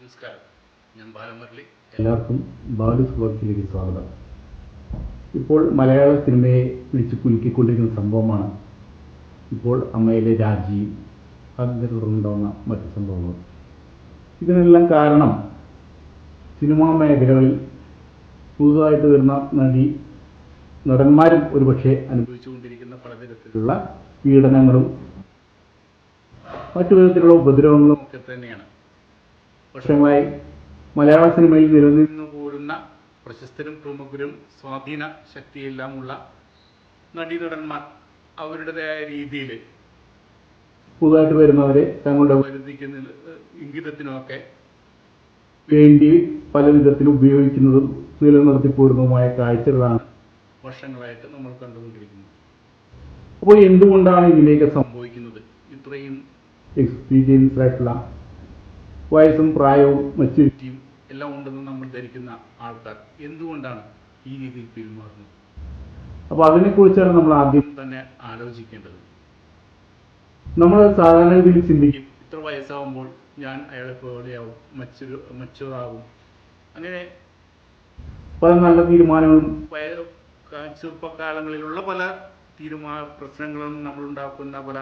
നമസ്കാരം. ഞാൻ ബാലമുരളി. എല്ലാവർക്കും ബാലു സുഹൃത്തിലേക്ക് സ്വാഗതം. ഇപ്പോൾ മലയാള സിനിമയെ വിളിച്ച് കുലുക്കിക്കൊണ്ടിരിക്കുന്ന സംഭവമാണ് ഇപ്പോൾ അമ്മയിലെ രാജി അതിനെ തുടർന്നുണ്ടാവുന്ന മറ്റ് സംഭവങ്ങൾ. ഇതിനെല്ലാം കാരണം സിനിമാ മേഖലകളിൽ പുതുതായിട്ട് വരുന്ന നടി നടന്മാരും ഒരുപക്ഷെ അനുഭവിച്ചുകൊണ്ടിരിക്കുന്ന പലതരത്തിലുള്ള പീഡനങ്ങളും മറ്റു വിധത്തിലുള്ള ഉപദ്രവങ്ങളും ഒക്കെ തന്നെയാണ്. വർഷങ്ങളായി മലയാള സിനിമയിൽ നിലനിന്നു പോരുന്ന പ്രശസ്തരും പ്രമുഖരും സ്വാധീന ശക്തിയെല്ലാമുള്ള നടീനടന്മാർ അവരുടേതായ രീതിയിൽ പുതുതായിട്ട് വരുന്നവരെ തങ്ങളുടെ പരിധിക്ക് ഇംഗിതത്തിനുമൊക്കെ വേണ്ടി പല വിധത്തിൽ ഉപയോഗിക്കുന്നതും നിലനിർത്തിപ്പോരുന്നതുമായ കാഴ്ചകളാണ് വർഷങ്ങളായിട്ട് നമ്മൾ കണ്ടുകൊണ്ടിരിക്കുന്നത്. അപ്പോൾ എന്തുകൊണ്ടാണ് ഇതിലേക്ക് സംഭവിക്കുന്നത്? ഇത്രയും എക്സ്പീരിയൻസ് ആയിട്ടുള്ള വയസ്സും പ്രായവും മെച്യൂരിറ്റിയും എല്ലാം ഉണ്ടെന്ന് നമ്മൾ ധരിക്കുന്ന ആൾക്കാർ എന്തുകൊണ്ടാണ് ഈ രീതിയിൽ പെരുമാറുന്നത് അപ്പോൾ അതിനെക്കുറിച്ചാണ് നമ്മൾ ആദ്യം തന്നെ ആലോചിക്കേണ്ടത്. നമ്മൾ സാധാരണ രീതിയിൽ ചിന്തിക്കും. ഇത്ര വയസ്സാകുമ്പോൾ ഞാൻ അയാളെ പോലെയാവും മച്ചൊരു മച്ചൂറാവും അങ്ങനെ പല നല്ല തീരുമാനങ്ങളും ചെറുപ്പകാലങ്ങളിലുള്ള പല തീരുമാന പ്രശ്നങ്ങളും നമ്മൾ ഉണ്ടാക്കുന്ന പല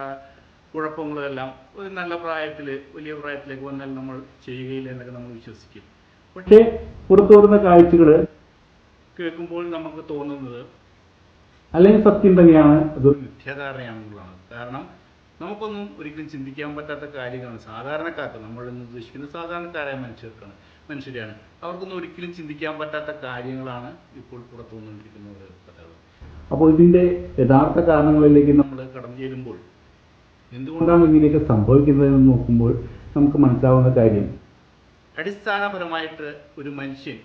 കുഴപ്പങ്ങളും എല്ലാം ഒരു നല്ല പ്രായത്തിൽ വലിയ പ്രായത്തിലേക്ക് വന്നാൽ നമ്മൾ ചെയ്യുകയില്ല എന്നൊക്കെ നമ്മൾ വിശ്വസിക്കും. പക്ഷേ പുറത്തു വരുന്ന കാഴ്ചകൾ കേൾക്കുമ്പോൾ നമുക്ക് തോന്നുന്നത് അല്ലെങ്കിൽ സത്യം തന്നെയാണ്. അതൊരു മിഥ്യാധാരണയാണെന്നുള്ളതാണ്. കാരണം നമുക്കൊന്നും ഒരിക്കലും ചിന്തിക്കാൻ പറ്റാത്ത കാര്യങ്ങളാണ് സാധാരണക്കാർക്ക്. നമ്മൾ ഇന്ന് ഉദ്ദേശിക്കുന്ന സാധാരണക്കാരായ മനുഷ്യർക്കാണ് മനുഷ്യരെയാണ്. അവർക്കൊന്നും ഒരിക്കലും ചിന്തിക്കാൻ പറ്റാത്ത കാര്യങ്ങളാണ് ഇപ്പോൾ പുറത്തു വന്നുകൊണ്ടിരിക്കുന്ന കഥകൾ അപ്പോൾ ഇതിന്റെ യഥാർത്ഥ കാരണങ്ങളിലേക്ക് നമ്മൾ കടന്നു ചെല്ലുമ്പോൾ എന്തുകൊണ്ടാണ് ഇങ്ങനെയൊക്കെ സംഭവിക്കുന്നതെന്ന് നോക്കുമ്പോൾ നമുക്ക് മനസ്സിലാവുന്ന കാര്യം. അടിസ്ഥാനപരമായിട്ട് ഒരു മനുഷ്യൻ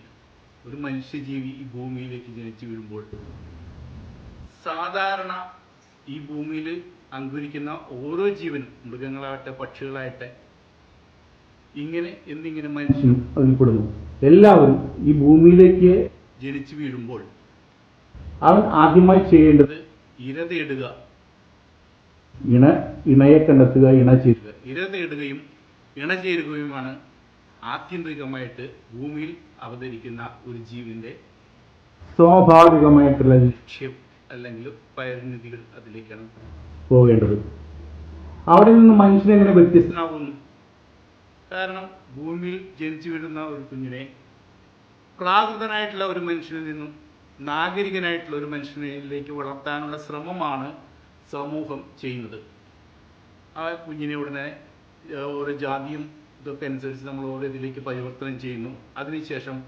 ഒരു മനുഷ്യജീവി ഈ ഭൂമിയിലേക്ക് ജനിച്ചു വീഴുമ്പോൾ സാധാരണ ഈ ഭൂമിയിൽ അങ്കുരിക്കുന്ന ഓരോ ജീവനും മൃഗങ്ങളാവട്ടെ പക്ഷികളാവട്ടെ ഇങ്ങനെ എന്നിങ്ങനെ മനുഷ്യൻ അതിൽ എല്ലാവരും ഈ ഭൂമിയിലേക്ക് ജനിച്ചു വീഴുമ്പോൾ അവൻ ആദ്യമായി ചെയ്യേണ്ടത് ഇര തേടുക. ഇണ ഇണയെ കണ്ടെത്തുക ഇണ ചേരുക ഇര നേടുകയും ഇണ ചേരുകയുമാണ് ആത്യന്തികമായിട്ട് ഭൂമിയിൽ അവതരിക്കുന്ന ഒരു ജീവിന്റെ സ്വാഭാവികമായിട്ടുള്ള ലക്ഷ്യം അല്ലെങ്കിൽ പരിണിതികൾ അതിലേക്കാണ് പോകേണ്ടത്. അവിടെ നിന്ന് മനുഷ്യനെങ്ങനെ വ്യത്യസ്തനാകുന്നു? കാരണം ഭൂമിയിൽ ജനിച്ചു വീഴുന്ന ഒരു കുഞ്ഞിനെ പ്രാകൃതനായിട്ടുള്ള ഒരു മനുഷ്യനിൽ നിന്നും നാഗരികനായിട്ടുള്ള ഒരു മനുഷ്യനിലേക്ക് വളർത്താനുള്ള ശ്രമമാണ് സമൂഹം ചെയ്യുന്നത്. ആ കുഞ്ഞിനെ ഉടനെ ഓരോ ജാതിയും ഇതൊക്കെ അനുസരിച്ച് നമ്മൾ ഓരോ ഇതിലേക്ക് പരിവർത്തനം ചെയ്യുന്നു. അതിനുശേഷം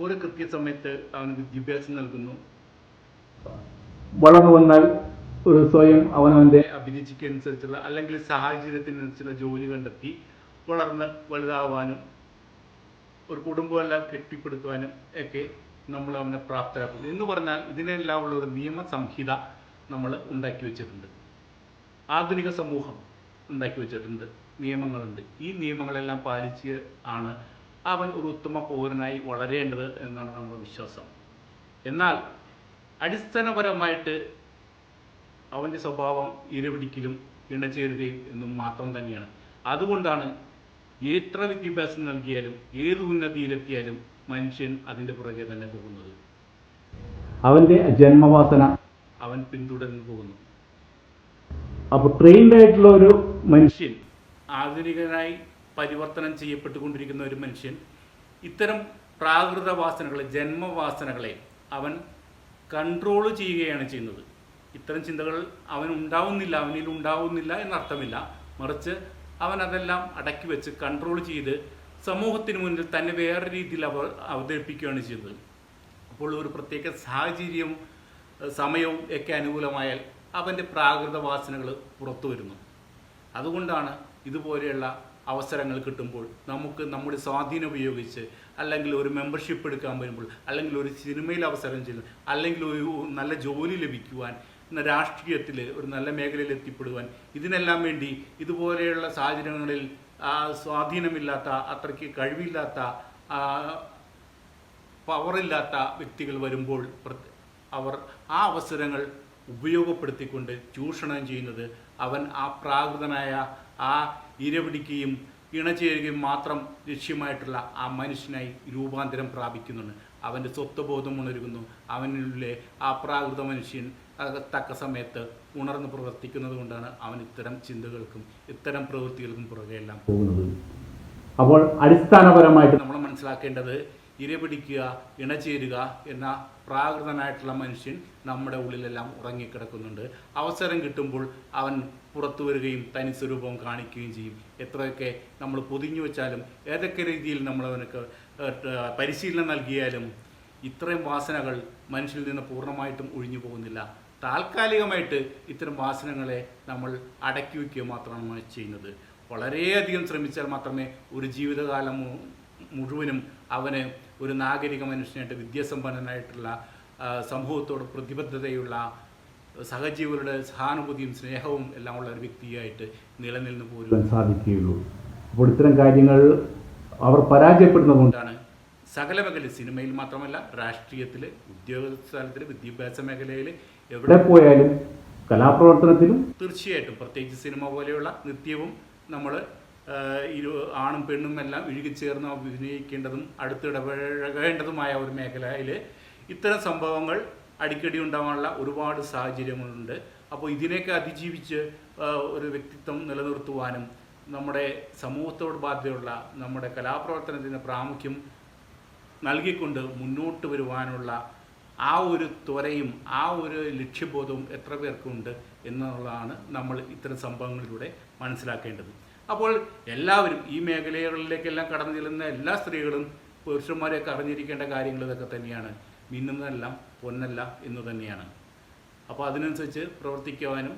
ഓരോ കൃത്യസമയത്ത് അവന് വിദ്യാഭ്യാസം നൽകുന്നു. വളർന്നു വന്നാൽ ഒരു സ്വയം അവനവന്റെ അഭിരുചിക്ക് അനുസരിച്ചുള്ള അല്ലെങ്കിൽ സാഹചര്യത്തിനനുസരിച്ചുള്ള ജോലി കണ്ടെത്തി വളർന്ന് വലുതാവാനും ഒരു കുടുംബമെല്ലാം കെട്ടിപ്പടുക്കുവാനും ഒക്കെ നമ്മൾ അവനെ പ്രാപ്തരാക്കുന്നു. എന്ന് പറഞ്ഞാൽ ഇതിനെല്ലാം ഉള്ള ഒരു നിയമ സംഹിത നമ്മൾ ഉണ്ടാക്കി വെച്ചിട്ടുണ്ട്. ആധുനിക സമൂഹം ഉണ്ടാക്കി വെച്ചിട്ടുണ്ട്. നിയമങ്ങളുണ്ട്. ഈ നിയമങ്ങളെല്ലാം പാലിച്ച് ആണ് അവൻ ഒരു ഉത്തമ പൗരനായി വളരേണ്ടത് എന്നാണ് നമ്മുടെ വിശ്വാസം. എന്നാൽ അടിസ്ഥാനപരമായിട്ട് അവന്റെ സ്വഭാവം ഇരപിടിക്കലും ഇണചേരുകയും എന്നും മാത്രം തന്നെയാണ്. അതുകൊണ്ടാണ് എത്ര വിദ്യാഭ്യാസം നൽകിയാലും ഏത് ഉന്നതിയിലെത്തിയാലും മനുഷ്യൻ അതിന്റെ പുറകെ തന്നെ പോകുന്നത്. അവന്റെ ജന്മവാസന അവൻ പിന്തുടർന്നു പോകുന്നു. അപ്പോൾ ട്രെയിൻഡ് ആയിട്ടുള്ള ഒരു മനുഷ്യൻ ആധുനികനായി പരിവർത്തനം ചെയ്യപ്പെട്ടുകൊണ്ടിരിക്കുന്ന ഒരു മനുഷ്യൻ ഇത്തരം പ്രാകൃത വാസനകളെ ജന്മവാസനകളെ അവൻ കൺട്രോൾ ചെയ്യുകയാണ് ചെയ്യുന്നത്. ഇത്തരം ചിന്തകൾ അവൻ ഉണ്ടാവുന്നില്ല അവനിൽ ഉണ്ടാവുന്നില്ല എന്നർത്ഥമില്ല. മറിച്ച് അവൻ അതെല്ലാം അടക്കി വെച്ച് കൺട്രോൾ ചെയ്ത് സമൂഹത്തിന് മുന്നിൽ തന്നെ വേറെ രീതിയിൽ അവർ അവതരിപ്പിക്കുകയാണ് ചെയ്യുന്നത്. അപ്പോൾ ഒരു പ്രത്യേക സാഹചര്യവും ഏഹ് സമയവും ഒക്കെ അനുകൂലമായാൽ അവന്റെ പ്രാകൃത വാസനകൾ പുറത്തു വരുന്നു. അതുകൊണ്ടാണ് ഇതുപോലെയുള്ള അവസരങ്ങൾ കിട്ടുമ്പോൾ നമുക്ക് നമ്മുടെ സ്വാധീനം ഉപയോഗിച്ച് അല്ലെങ്കിൽ ഒരു മെമ്പർഷിപ്പ് എടുക്കാൻ വരുമ്പോൾ അല്ലെങ്കിൽ ഒരു സിനിമയിൽ അവസരം ചെയ്യുന്നു അല്ലെങ്കിൽ ഒരു നല്ല ജോലി ലഭിക്കുവാൻ രാഷ്ട്രീയത്തിൽ ഒരു നല്ല മേഖലയിൽ എത്തിപ്പെടുവാൻ ഇതിനെല്ലാം വേണ്ടി ഇതുപോലെയുള്ള സാഹചര്യങ്ങളിൽ സ്വാധീനമില്ലാത്ത അത്രയ്ക്ക് കഴിവില്ലാത്ത പവറില്ലാത്ത വ്യക്തികൾ വരുമ്പോൾ അവർ ആ അവസരങ്ങൾ ഉപയോഗപ്പെടുത്തിക്കൊണ്ട് ചൂഷണം ചെയ്യുന്നത് അവൻ ആ പ്രാകൃതനായ ആ ഇരപിടിക്കുകയും ഇണചേരുകയും മാത്രം ലക്ഷ്യമായിട്ടുള്ള ആ മനുഷ്യനായി രൂപാന്തരം പ്രാപിക്കുന്നുണ്ട്. അവന്റെ സ്വത്വബോധം ഉണരുന്നു. അവനിലെ ആ പ്രാകൃത മനുഷ്യൻ തക്ക സമയത്ത് ഉണർന്ന് പ്രവർത്തിക്കുന്നത് കൊണ്ടാണ് അവൻ ഇത്തരം ചിന്തകൾക്കും ഇത്തരം പ്രവൃത്തികൾക്കും പുറകെ എല്ലാം പോകുന്നത്. അപ്പോൾ അടിസ്ഥാനപരമായിട്ട് നമ്മൾ മനസ്സിലാക്കേണ്ടത് ഇരപിടിക്കുക ഇണചേരുക എന്ന പ്രാകൃതനായിട്ടുള്ള മനുഷ്യൻ നമ്മുടെ ഉള്ളിലെല്ലാം ഉറങ്ങിക്കിടക്കുന്നുണ്ട്. അവസരം കിട്ടുമ്പോൾ അവൻ പുറത്തു വരികയും തനി സ്വരൂപം കാണിക്കുകയും ചെയ്യും. എത്രയൊക്കെ നമ്മൾ പൊതിഞ്ഞു വെച്ചാലും ഏതൊക്കെ രീതിയിൽ നമ്മൾ പരിശീലനം നൽകിയാലും ഇത്രയും വാസനകൾ മനുഷ്യനിൽ നിന്ന് പൂർണമായിട്ടും ഒഴിഞ്ഞു പോകുന്നില്ല. താൽക്കാലികമായിട്ട് ഇത്തരം വാസനകളെ നമ്മൾ അടക്കി വയ്ക്കുക മാത്രമാണ് ചെയ്യുന്നത്. വളരെയധികം ശ്രമിച്ചാൽ മാത്രമേ ഒരു ജീവിതകാലം മുഴുവനും അവന് ഒരു നാഗരിക മനുഷ്യനായിട്ട് വിദ്യാസമ്പന്നനായിട്ടുള്ള സമൂഹത്തോട് പ്രതിബദ്ധതയുള്ള സഹജീവരുടെ സഹാനുഭൂതിയും സ്നേഹവും എല്ലാം ഉള്ള ഒരു വ്യക്തിയായിട്ട് നിലനിന്ന് പോരുവാൻ സാധിക്കുകയുള്ളൂ. അപ്പോൾ ഇത്തരം കാര്യങ്ങൾ അവർ പരാജയപ്പെടുന്നത് കൊണ്ടാണ് സകല മേഖല സിനിമയിൽ മാത്രമല്ല രാഷ്ട്രീയത്തിൽ ഉദ്യോഗ സ്ഥലത്തിൽ വിദ്യാഭ്യാസ മേഖലയിൽ എവിടെ പോയാലും കലാപ്രവർത്തനത്തിലും തീർച്ചയായിട്ടും പ്രത്യേകിച്ച് സിനിമ പോലെയുള്ള നിത്യവും നമ്മൾ ഇരു ആണും പെണ്ണും എല്ലാം ഇഴുകിച്ചേർന്ന് അഭിനയിക്കേണ്ടതും അടുത്തിടപഴകേണ്ടതുമായ ഒരു മേഖലയിൽ ഇത്തരം സംഭവങ്ങൾ അടിക്കടി ഉണ്ടാകാനുള്ള ഒരുപാട് സാഹചര്യങ്ങളുണ്ട്. അപ്പോൾ ഇതിനെയൊക്കെ അതിജീവിച്ച് ഒരു വ്യക്തിത്വം നിലനിർത്തുവാനും നമ്മുടെ സമൂഹത്തോട് ബാധ്യതയുള്ള നമ്മുടെ കലാപ്രവർത്തനത്തിന് പ്രാമുഖ്യം നൽകിക്കൊണ്ട് മുന്നോട്ട് വരുവാനുള്ള ആ ഒരു ത്വരയും ആ ഒരു ലക്ഷ്യബോധവും എത്ര പേർക്കുണ്ട് എന്നുള്ളതാണ് നമ്മൾ ഇത്തരം സംഭവങ്ങളിലൂടെ മനസ്സിലാക്കേണ്ടത്. അപ്പോൾ എല്ലാവരും ഈ മേഖലകളിലേക്കെല്ലാം കടന്നു ചെല്ലുന്ന എല്ലാ സ്ത്രീകളും പുരുഷന്മാരെയൊക്കെ അറിഞ്ഞിരിക്കേണ്ട കാര്യങ്ങൾ ഇതൊക്കെ തന്നെയാണ്. മിന്നുന്നതെല്ലാം പൊന്നല്ല എന്ന് തന്നെയാണ്. അപ്പോൾ അതിനനുസരിച്ച് പ്രവർത്തിക്കുവാനും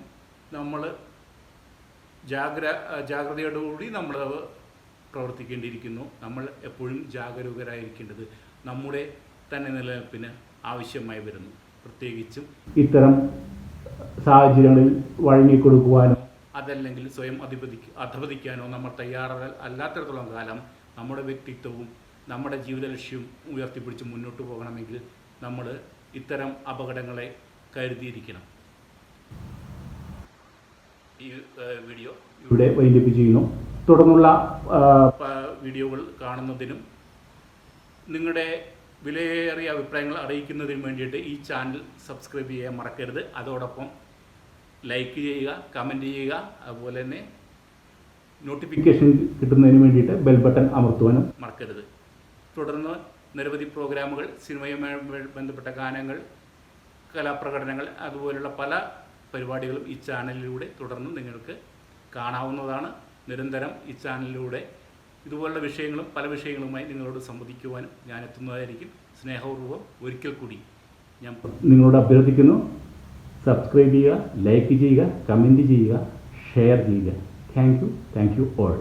നമ്മൾ ജാഗ്ര ജാഗ്രതയോടുകൂടി നമ്മൾ പ്രവർത്തിക്കേണ്ടിയിരിക്കുന്നു. നമ്മൾ എപ്പോഴും ജാഗരൂകരായിരിക്കേണ്ടത് നമ്മുടെ തന്നെ നിലനിൽപ്പിന് ആവശ്യമായി വരുന്നു. പ്രത്യേകിച്ചും ഇത്തരം സാഹചര്യങ്ങളിൽ വഴങ്ങിക്കൊടുക്കുവാനും അതല്ലെങ്കിൽ സ്വയം അധിപതി അധപതിക്കാനോ നമ്മൾ തയ്യാറ അല്ലാത്തിടത്തോളം കാലം നമ്മുടെ വ്യക്തിത്വവും നമ്മുടെ ജീവിത ലക്ഷ്യവും ഉയർത്തിപ്പിടിച്ച് മുന്നോട്ട് പോകണമെങ്കിൽ നമ്മൾ ഇത്തരം അപകടങ്ങളെ കരുതിയിരിക്കണം. ഈ വീഡിയോ ഇവിടെ വൈകിപ്പിച്ചിരുന്നു തുടർന്നുള്ള വീഡിയോകൾ കാണുന്നതിനും നിങ്ങളുടെ വിലയേറിയ അഭിപ്രായങ്ങൾ അറിയിക്കുന്നതിനും വേണ്ടിയിട്ട് ഈ ചാനൽ സബ്സ്ക്രൈബ് ചെയ്യാൻ മറക്കരുത്. അതോടൊപ്പം ലൈക്ക് ചെയ്യുക കമന്റ് ചെയ്യുക അതുപോലെ തന്നെ നോട്ടിഫിക്കേഷൻ കിട്ടുന്നതിന് വേണ്ടിയിട്ട് ബെൽ ബട്ടൺ അമർത്തുവാനും. മറക്കരുത്. തുടർന്ന് നിരവധി പ്രോഗ്രാമുകൾ സിനിമയുമായി ബന്ധപ്പെട്ട ഗാനങ്ങൾ കലാപ്രകടനങ്ങൾ അതുപോലുള്ള പല പരിപാടികളും ഈ ചാനലിലൂടെ തുടർന്ന് നിങ്ങൾക്ക് കാണാവുന്നതാണ്. നിരന്തരം ഈ ചാനലിലൂടെ ഇതുപോലുള്ള വിഷയങ്ങളും പല വിഷയങ്ങളുമായി നിങ്ങളോട് സംവദിക്കുവാനും ഞാൻ എത്തുന്നതായിരിക്കും. സ്നേഹപൂർവം ഒരിക്കൽ കൂടി ഞാൻ നിങ്ങളോട് അഭ്യർത്ഥിക്കുന്നു. സബ്സ്ക്രൈബ് ചെയ്യുക ലൈക്ക് ചെയ്യുക കമന്റ് ചെയ്യുക ഷെയർ ചെയ്യുക. Thank you thank you all